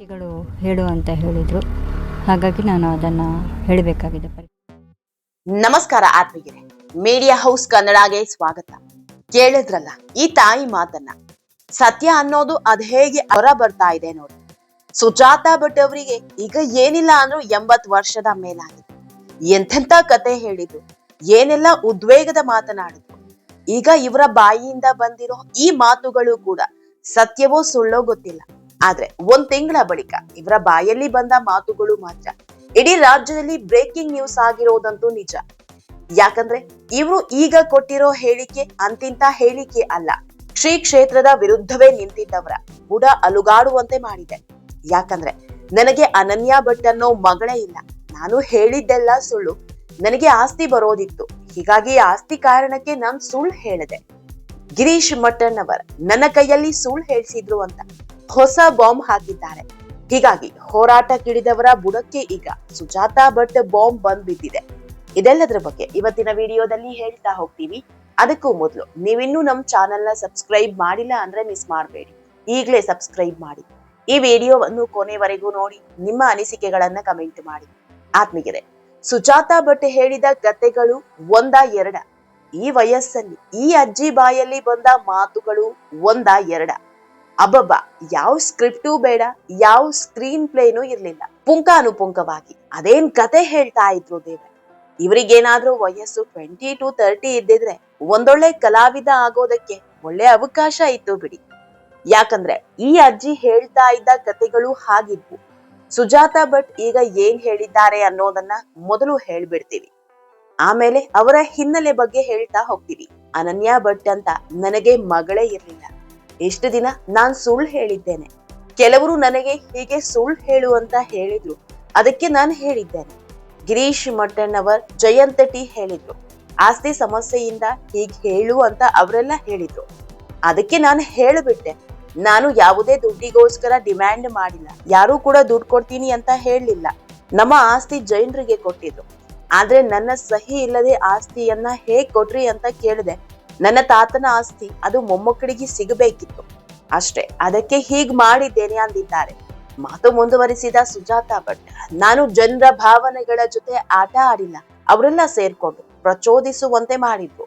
ಮಾಹಿತಿಗಳು ಹೇಳು ಅಂತ ಹೇಳಿದರು. ಹಾಗಾಗಿ ನಾನು ಅದನ್ನ ಹೇಳಬೇಕಾಗಿದೆ. ನಮಸ್ಕಾರ ಆತ್ಮೀಯರೇ. ಮೀಡಿಯಾ ಹೌಸ್ ಕನ್ನಡಗೆ ಸ್ವಾಗತ. ಕೇಳಿದ್ರಲ್ಲ, ಈ ತಾಯಿ ಮಾತನ್ನ. ಸತ್ಯ ಅನ್ನೋದು ಅದ್ ಹೇಗೆ ಹೊರ ಬರ್ತಾ ಇದೆ ನೋಡಿ. ಸುಜಾತ ಭಟ್ ಅವರಿಗೆ ಈಗ ಏನಿಲ್ಲ ಅಂದ್ರೂ ಎಂಬತ್ ವರ್ಷದ ಮೇಲಾಗಿದೆ. ಎಂಥೆಂಥ ಕತೆ ಹೇಳಿದ್ರು, ಏನೆಲ್ಲ ಉದ್ವೇಗದ ಮಾತನಾಡಿದ್ರು. ಈಗ ಇವರ ಬಾಯಿಯಿಂದ ಬಂದಿರೋ ಈ ಮಾತುಗಳು ಕೂಡ ಸತ್ಯವೋ ಸುಳ್ಳೋ ಗೊತ್ತಿಲ್ಲ. ಆದ್ರೆ ಒಂದ್ ತಿಂಗಳ ಬಳಿಕ ಇವರ ಬಾಯಲ್ಲಿ ಬಂದ ಮಾತುಗಳು ಮಾತ್ರ. ಇಡೀ ರಾಜ್ಯದಲ್ಲಿ ಬ್ರೇಕಿಂಗ್ ನ್ಯೂಸ್ ಆಗಿರೋದಂತೂ ನಿಜ. ಯಾಕಂದ್ರೆ ಇವರು ಈಗ ಕೊಟ್ಟಿರೋ ಹೇಳಿಕೆ ಅಂತಿಂತ ಹೇಳಿಕೆ ಅಲ್ಲ. ಶ್ರೀ ಕ್ಷೇತ್ರದ ವಿರುದ್ಧವೇ ನಿಂತಿದ್ದವರ ಬುಡ ಅಲುಗಾಡುವಂತೆ ಮಾಡಿದೆ. ಯಾಕಂದ್ರೆ ನನಗೆ ಅನನ್ಯ ಭಟ್ ಅನ್ನೋ ಮಗಳೇ ಇಲ್ಲ. ನಾನು ಹೇಳಿದ್ದೆಲ್ಲ ಸುಳ್ಳು. ನನಗೆ ಆಸ್ತಿ ಬರೋದಿತ್ತು. ಹೀಗಾಗಿ ಆಸ್ತಿ ಕಾರಣಕ್ಕೆ ನಾನು ಸುಳ್ಳು ಹೇಳಿದೆ. ಗಿರೀಶ್ ಮಟನ್ ಅವರ್ ನನ್ನ ಕೈಯಲ್ಲಿ ಸುಳ್ಳು ಹೇಳಿಸಿದ್ರು ಅಂತ ಹೊಸ ಬಾಂಬ್ ಹಾಕಿದ್ದಾರೆ. ಹೀಗಾಗಿ ಹೋರಾಟಕ್ಕಿಳಿದವರ ಬುಡಕ್ಕೆ ಈಗ ಸುಜಾತಾ ಭಟ್ ಬಾಂಬ್ ಬಂದ್ ಬಿದ್ದಿದೆ ಇದೆಲ್ಲದರ ಬಗ್ಗೆ ಇವತ್ತಿನ ವಿಡಿಯೋದಲ್ಲಿ ಹೇಳ್ತಾ ಹೋಗ್ತೀವಿ. ಅದಕ್ಕೂ ಮೊದಲು ನೀವಿನ್ನೂ ನಮ್ಮ ಚಾನೆಲ್ನ ಸಬ್ಸ್ಕ್ರೈಬ್ ಮಾಡಿಲ್ಲ ಅಂದ್ರೆ ಮಿಸ್ ಮಾಡಬೇಡಿ. ಈಗಲೇ ಸಬ್ಸ್ಕ್ರೈಬ್ ಮಾಡಿ. ಈ ವಿಡಿಯೋವನ್ನು ಕೊನೆವರೆಗೂ ನೋಡಿ, ನಿಮ್ಮ ಅನಿಸಿಕೆಗಳನ್ನ ಕಮೆಂಟ್ ಮಾಡಿ. ಆತ್ಮೀಗೆರೆ ಸುಜಾತಾ ಭಟ್ ಹೇಳಿದ ಕತೆಗಳು ಒಂದ ಎರಡ. ಈ ವಯಸ್ಸಲ್ಲಿ, ಈ ಅಜ್ಜಿ ಬಾಯಲ್ಲಿ ಬಂದ ಮಾತುಗಳು ಒಂದ ಎರಡ. ಅಬ್ಬಬ್ಬ, ಯಾವ ಸ್ಕ್ರಿಪ್ಟೂ ಬೇಡ, ಯಾವ ಸ್ಕ್ರೀನ್ ಪ್ಲೇನೂ ಇರ್ಲಿಲ್ಲ. ಪುಂಕಾನುಪುಂಕವಾಗಿ ಅದೇನ್ ಕತೆ ಹೇಳ್ತಾ ಇದ್ರು ದೇವ್ರೆ. ಇವರಿಗೇನಾದ್ರೂ ವಯಸ್ಸು ಟ್ವೆಂಟಿ ಟು ತರ್ಟಿ ಇದ್ದಿದ್ರೆ ಒಂದೊಳ್ಳೆ ಕಲಾವಿದ ಆಗೋದಕ್ಕೆ ಒಳ್ಳೆ ಅವಕಾಶ ಇತ್ತು ಬಿಡಿ. ಯಾಕಂದ್ರೆ ಈ ಅಜ್ಜಿ ಹೇಳ್ತಾ ಇದ್ದ ಕತೆಗಳು ಹಾಗಿದ್ವು. ಸುಜಾತ ಭಟ್ ಈಗ ಏನ್ ಹೇಳಿದ್ದಾರೆ ಅನ್ನೋದನ್ನ ಮೊದಲು ಹೇಳ್ಬಿಡ್ತೀವಿ. ಆಮೇಲೆ ಅವರ ಹಿನ್ನೆಲೆ ಬಗ್ಗೆ ಹೇಳ್ತಾ ಹೋಗ್ತೀವಿ. ಅನನ್ಯ ಭಟ್ ಅಂತ ನನಗೆ ಮಗಳೇ ಇರಲಿಲ್ಲ. ಎಷ್ಟು ದಿನ ನಾನ್ ಸುಳ್ಳು ಹೇಳಿದ್ದೇನೆ. ಕೆಲವರು ನನಗೆ ಹೀಗೆ ಸುಳ್ಳು ಹೇಳು ಅಂತ ಹೇಳಿದ್ರು. ಅದಕ್ಕೆ ನಾನು ಹೇಳಿದ್ದೇನೆ. ಗಿರೀಶ್ ಮಟ್ಟಣ್ಣವರ್ ಜಯಂತ ಟಿ ಹೇಳಿದ್ರು. ಆಸ್ತಿ ಸಮಸ್ಯೆಯಿಂದ ಹೀಗೆ ಹೇಳು ಅಂತ ಅವರೆಲ್ಲ ಹೇಳಿದ್ರು. ಅದಕ್ಕೆ ನಾನು ಹೇಳಿಬಿಟ್ಟೆ. ನಾನು ಯಾವುದೇ ದುಡ್ಡಿಗೋಸ್ಕರ ಡಿಮ್ಯಾಂಡ್ ಮಾಡಿಲ್ಲ. ಯಾರು ಕೂಡ ದುಡ್ಡು ಕೊಡ್ತೀನಿ ಅಂತ ಹೇಳಲಿಲ್ಲ. ನಮ್ಮ ಆಸ್ತಿ ಜೈನರಿಗೆ ಕೊಟ್ಟಿದ್ರು. ಆದ್ರೆ ನನ್ನ ಸಹಿ ಇಲ್ಲದೆ ಆಸ್ತಿಯನ್ನ ಹೇಗ್ ಕೊಟ್ರಿ ಅಂತ ಕೇಳಿದೆ. ನನ್ನ ತಾತನ ಆಸ್ತಿ, ಅದು ಮೊಮ್ಮಕ್ಕಳಿಗೆ ಸಿಗಬೇಕಿತ್ತು. ಅಷ್ಟೇ, ಅದಕ್ಕೆ ಹೀಗ್ ಮಾಡಿದ್ದೇನೆ ಅಂದಿದ್ದಾರೆ. ಮಾತು ಮುಂದುವರಿಸಿದ ಸುಜಾತ ಭಟ್, ನಾನು ಜನರ ಭಾವನೆಗಳ ಜೊತೆ ಆಟ ಆಡಿಲ್ಲ, ಅವರೆಲ್ಲ ಸೇರ್ಕೊಂಡು ಪ್ರಚೋದಿಸುವಂತೆ ಮಾಡಿದ್ರು.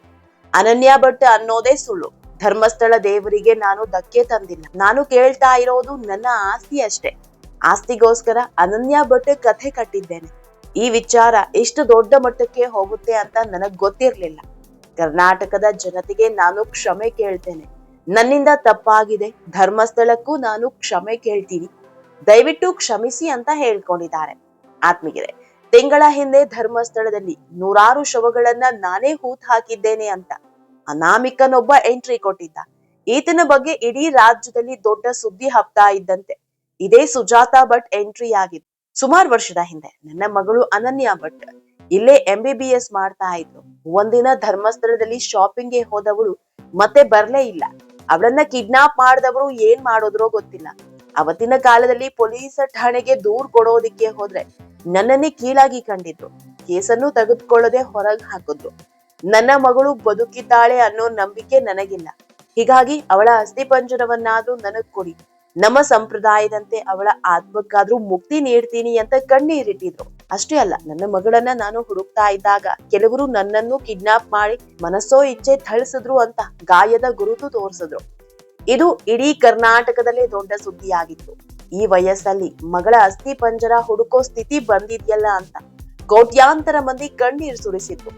ಅನನ್ಯ ಭಟ್ ಅನ್ನೋದೇ ಸುಳ್ಳು. ಧರ್ಮಸ್ಥಳ ದೇವರಿಗೆ ನಾನು ಧಕ್ಕೆ ತಂದಿಲ್ಲ. ನಾನು ಕೇಳ್ತಾ ಇರೋದು ನನ್ನ ಆಸ್ತಿ ಅಷ್ಟೇ. ಆಸ್ತಿಗೋಸ್ಕರ ಅನನ್ಯ ಭಟ್ ಕಥೆ ಕಟ್ಟಿದ್ದೇನೆ. ಈ ವಿಚಾರ ಇಷ್ಟು ದೊಡ್ಡ ಮಟ್ಟಕ್ಕೆ ಹೋಗುತ್ತೆ ಅಂತ ನನಗ್ ಗೊತ್ತಿರ್ಲಿಲ್ಲ. ಕರ್ನಾಟಕದ ಜನತೆಗೆ ನಾನು ಕ್ಷಮೆ ಕೇಳ್ತೇನೆ. ನನ್ನಿಂದ ತಪ್ಪಾಗಿದೆ. ಧರ್ಮಸ್ಥಳಕ್ಕೂ ನಾನು ಕ್ಷಮೆ ಕೇಳ್ತೀನಿ. ದಯವಿಟ್ಟು ಕ್ಷಮಿಸಿ ಅಂತ ಹೇಳ್ಕೊಂಡಿದ್ದಾರೆ. ಆತ್ಮೀಗೆರೆ ತಿಂಗಳ ಹಿಂದೆ ಧರ್ಮಸ್ಥಳದಲ್ಲಿ ನೂರಾರು ಶವಗಳನ್ನ ನಾನೇ ಹೂತ್ ಹಾಕಿದ್ದೇನೆ ಅಂತ ಅನಾಮಿಕನೊಬ್ಬ ಎಂಟ್ರಿ ಕೊಟ್ಟಿದ್ದ. ಈತನ ಬಗ್ಗೆ ಇಡೀ ರಾಜ್ಯದಲ್ಲಿ ದೊಡ್ಡ ಸುದ್ದಿ ಹಬ್ತಾ ಇದ್ದಂತೆ. ಇದೇ ಸುಜಾತಾ ಭಟ್ ಎಂಟ್ರಿ ಆಗಿತ್ತು ಸುಮಾರು ವರ್ಷದ ಹಿಂದೆ ನನ್ನ ಮಗಳು ಅನನ್ಯ ಭಟ್ ಇಲ್ಲೇ ಎಂ ಬಿ ಬಿ ಎಸ್ ಮಾಡ್ತಾ ಇದ್ರು. ಒಂದಿನ ಧರ್ಮಸ್ಥಳದಲ್ಲಿ ಶಾಪಿಂಗ್ಗೆ ಹೋದವಳು ಮತ್ತೆ ಬರ್ಲೇ ಇಲ್ಲ. ಅವಳನ್ನ ಕಿಡ್ನಾಪ್ ಮಾಡಿದವರು ಏನ್ ಮಾಡೋದ್ರೋ ಗೊತ್ತಿಲ್ಲ. ಅವತ್ತಿನ ಕಾಲದಲ್ಲಿ ಪೊಲೀಸ್ ಠಾಣೆಗೆ ದೂರ್ ಕೊಡೋದಿಕ್ಕೆ ಹೋದ್ರೆ ನನ್ನನ್ನೇ ಕೀಳಾಗಿ ಕಂಡಿದ್ರು. ಕೇಸನ್ನು ತೆಗೆದುಕೊಳ್ಳದೆ ಹೊರಗ್ ಹಾಕಿದ್ರು. ನನ್ನ ಮಗಳು ಬದುಕಿದ್ದಾಳೆ ಅನ್ನೋ ನಂಬಿಕೆ ನನಗಿಲ್ಲ. ಹೀಗಾಗಿ ಅವಳ ಅಸ್ಥಿಪಂಜರವನ್ನಾದ್ರೂ ನನಗ್ ಕೊಡಿ. ನಮ್ಮ ಸಂಪ್ರದಾಯದಂತೆ ಅವಳ ಆತ್ಮಕ್ಕಾದ್ರೂ ಮುಕ್ತಿ ನೀಡ್ತೀನಿ ಅಂತ ಕಣ್ಣೀರಿಟ್ಟಿದ್ರು ಅಷ್ಟೇ ಅಲ್ಲ, ನನ್ನ ಮಗಳನ್ನ ನಾನು ಹುಡುಕ್ತಾ ಇದ್ದಾಗ ಕೆಲವರು ನನ್ನನ್ನು ಕಿಡ್ನಾಪ್ ಮಾಡಿ ಮನಸ್ಸೋ ಇಚ್ಛೆ ಥಳಿಸಿದ್ರು ಅಂತ ಗಾಯದ ಗುರುತು ತೋರಿಸಿದ್ರು. ಇದು ಇಡೀ ಕರ್ನಾಟಕದಲ್ಲೇ ದೊಡ್ಡ ಸುದ್ದಿಯಾಗಿತ್ತು. ಈ ವಯಸ್ಸಲ್ಲಿ ಮಗಳ ಅಸ್ಥಿ ಪಂಜರ ಹುಡುಕೋ ಸ್ಥಿತಿ ಬಂದಿದ್ಯಲ್ಲ ಅಂತ ಕೋಟ್ಯಾಂತರ ಮಂದಿ ಕಣ್ಣೀರು ಸುರಿಸಿದ್ರು.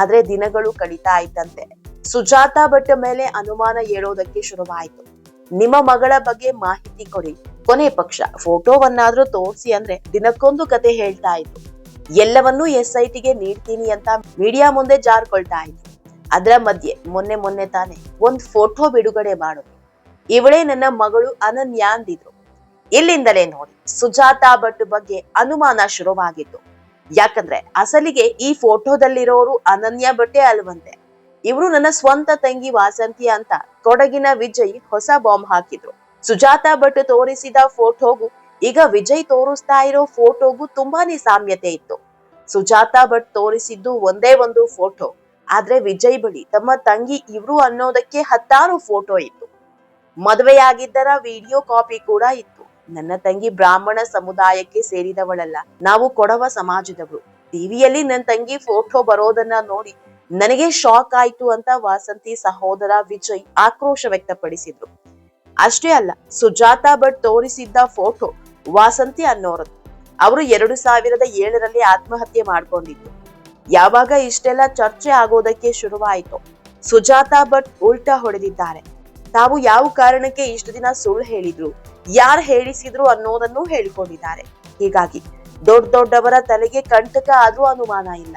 ಆದ್ರೆ ದಿನಗಳು ಕಡಿತಾ ಇದ್ದಂತೆ. ಸುಜಾತಾ ಭಟ್ ಮೇಲೆ ಅನುಮಾನ ಏಳೋದಕ್ಕೆ ಶುರುವಾಯಿತು. ನಿಮ್ಮ ಮಗಳ ಬಗ್ಗೆ ಮಾಹಿತಿ ಕೊಡಿ. ಕೊನೆ ಪಕ್ಷ. ಫೋಟೋವನ್ನಾದ್ರೂ ತೋರಿಸಿ ಅಂದ್ರೆ ದಿನಕ್ಕೊಂದು ಕತೆ ಹೇಳ್ತಾ ಇತ್ತು ಎಲ್ಲವನ್ನೂ ಎಸ್ ಐ ಟಿಗೆ ನೀಡ್ತೀನಿ ಅಂತ ಮೀಡಿಯಾ ಮುಂದೆ ಜಾರ್ಕೊಳ್ತಾ ಇತ್ತು ಅದರ ಮಧ್ಯೆ ಮೊನ್ನೆ ಮೊನ್ನೆ ತಾನೆ ಒಂದ್ ಫೋಟೋ ಬಿಡುಗಡೆ ಮಾಡು. ಇವಳೇ ನನ್ನ ಮಗಳು ಅನನ್ಯ ಅಂದಿದ್ರು. ಇಲ್ಲಿಂದಲೇ ನೋಡಿ. ಸುಜಾತಾ ಭಟ್ ಬಗ್ಗೆ ಅನುಮಾನ ಶುರುವಾಗಿತ್ತು. ಯಾಕಂದ್ರೆ ಅಸಲಿಗೆ ಈ ಫೋಟೋದಲ್ಲಿರೋರು ಅನನ್ಯ ಭಟ್ಟೆ ಅಲ್ವಂತೆ. ಇವರು ನನ್ನ ಸ್ವಂತ ತಂಗಿ ವಾಸಂತಿ ಅಂತ ಕೊಡಗಿನ ವಿಜಯ್ ಹೊಸ ಬಾಂಬ್ ಹಾಕಿದ್ರು. ಸುಜಾತಾ ಭಟ್ ತೋರಿಸಿದ ಫೋಟೋಗೂ ಈಗ ವಿಜಯ್ ತೋರಿಸ್ತಾ ಇರೋ ಫೋಟೋಗೂ ತುಂಬಾನೇ ಸಾಮ್ಯತೆ ಇತ್ತು. ಸುಜಾತಾ ಭಟ್ ತೋರಿಸಿದ್ದು ಒಂದೇ ಒಂದು ಫೋಟೋ. ಆದ್ರೆ ವಿಜಯ್ ಬಳಿ ತಮ್ಮ ತಂಗಿ ಇವ್ರು ಅನ್ನೋದಕ್ಕೆ ಹತ್ತಾರು ಫೋಟೋ ಇತ್ತು. ಮದುವೆಯಾಗಿದ್ದರ ವಿಡಿಯೋ ಕಾಪಿ ಕೂಡ ಇತ್ತು. ನನ್ನ ತಂಗಿ ಬ್ರಾಹ್ಮಣ ಸಮುದಾಯಕ್ಕೆ ಸೇರಿದವಳಲ್ಲ. ನಾವು ಕೊಡವ ಸಮಾಜದವರು. ಟಿವಿಯಲ್ಲಿ ನನ್ನ ತಂಗಿ ಫೋಟೋ ಬರೋದನ್ನ ನೋಡಿ ನನಗೆ ಶಾಕ್ ಆಯ್ತು ಅಂತ ವಾಸಂತಿ ಸಹೋದರ ವಿಜಯ್ ಆಕ್ರೋಶ ವ್ಯಕ್ತಪಡಿಸಿದ್ರು. ಅಷ್ಟೇ ಅಲ್ಲ, ಸುಜಾತಾ ಭಟ್ ತೋರಿಸಿದ್ದ ಫೋಟೋ ವಾಸಂತಿ ಅನ್ನೋರದ್ದು ಅವರು ಎರಡು ಸಾವಿರದ ಏಳರಲ್ಲಿ ಆತ್ಮಹತ್ಯೆ ಮಾಡ್ಕೊಂಡಿದ್ರು. ಯಾವಾಗ ಇಷ್ಟೆಲ್ಲ ಚರ್ಚೆ ಆಗೋದಕ್ಕೆ ಶುರುವಾಯಿತು, ಸುಜಾತಾ ಭಟ್ ಉಲ್ಟಾ ಹೊಡೆದಿದ್ದಾರೆ. ತಾವು ಯಾವ ಕಾರಣಕ್ಕೆ ಇಷ್ಟು ದಿನ ಸುಳ್ಳು ಹೇಳಿದ್ರು, ಯಾರು ಹೇಳಿಸಿದ್ರು ಅನ್ನೋದನ್ನು ಹೇಳಿಕೊಂಡಿದ್ದಾರೆ. ಹೀಗಾಗಿ ದೊಡ್ಡ ದೊಡ್ಡವರ ತಲೆಗೆ ಕಂಟಕ ಆದ್ರೂ ಅನುಮಾನ ಇಲ್ಲ.